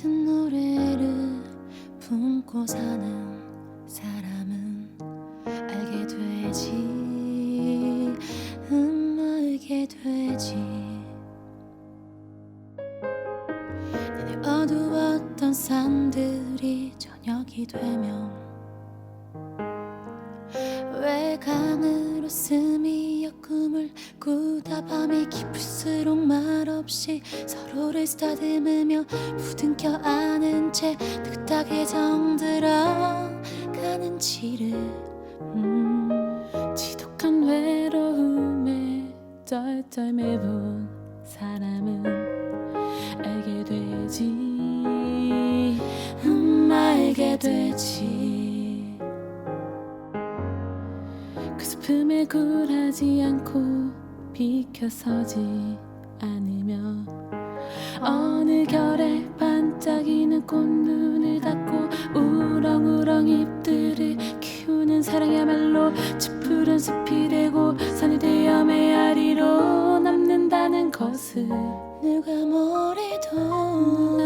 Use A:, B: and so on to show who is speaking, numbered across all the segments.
A: 같은 노래를 품고 사는 사람은 알게 되지 음 알게 되지. 눈이 어두웠던 산들이 저녁이 되면 외강으로 스미어 꿈을 꾸다 밤이 깊을수록 말없이 서로를 쓰다듬으며 부둥켜 안은 채 뚝딱에 정들어 가는 지를 음, 지독한 외로움에 쩔쩔 매본 사람은 알게 되지. 음 알게 되지. 그 슬픔에 굴하지 않고 비켜서지 않으며 어느 결에 반짝이는 꽃눈을 닫고 우렁우렁 잎들을 키우는 사랑이야말로 짙푸른 숲이 되고 산이 되어 메아리로 남는다는 것을 누가 뭐래도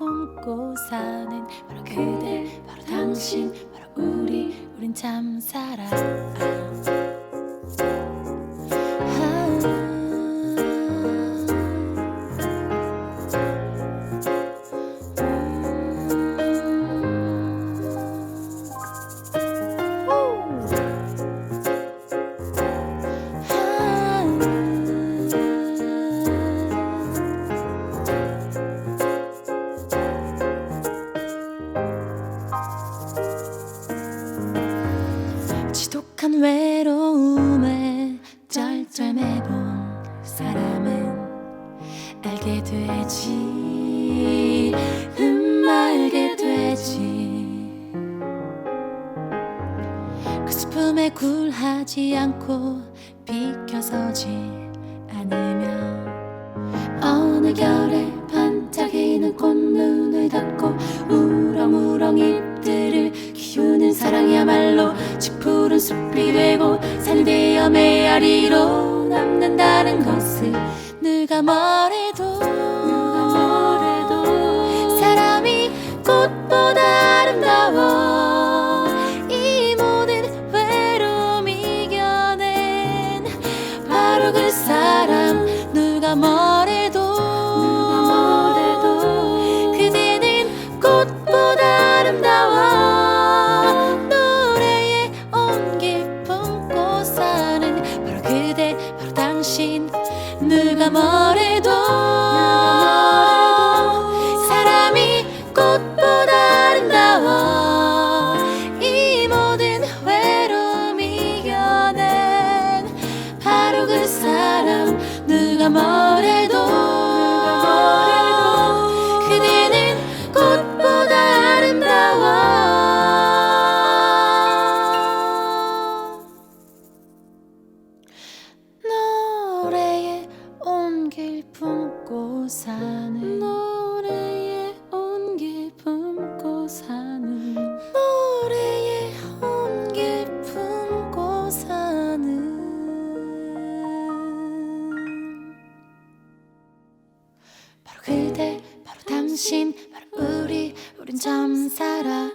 A: 품고 사는 바로 그대 바로 당신 바로 우리 우린 참 살아 지독한 외로움에 쩔쩔매본 사람은 알게 되지 음 알게 되지. 그 슬픔에 굴하지 않고 비켜서지 않으며 어느 결에 반짝이는 꽃눈을 닫고 우렁우렁 잎들을 키우는 사랑이야말로 짙푸른 숲이 되고 산이 되어 메아리로 남는다는 것을 누가 뭐래도 누가 뭐래도 사람이 꽃보다 아름다워 이 모든 외로움 이겨낸 바로 그 사람 누가 뭐래 누가 뭐래도 그대는 꽃보다 아름다워. 노래에 온길 품고 사 당신 바로 우리 우린 참 사랑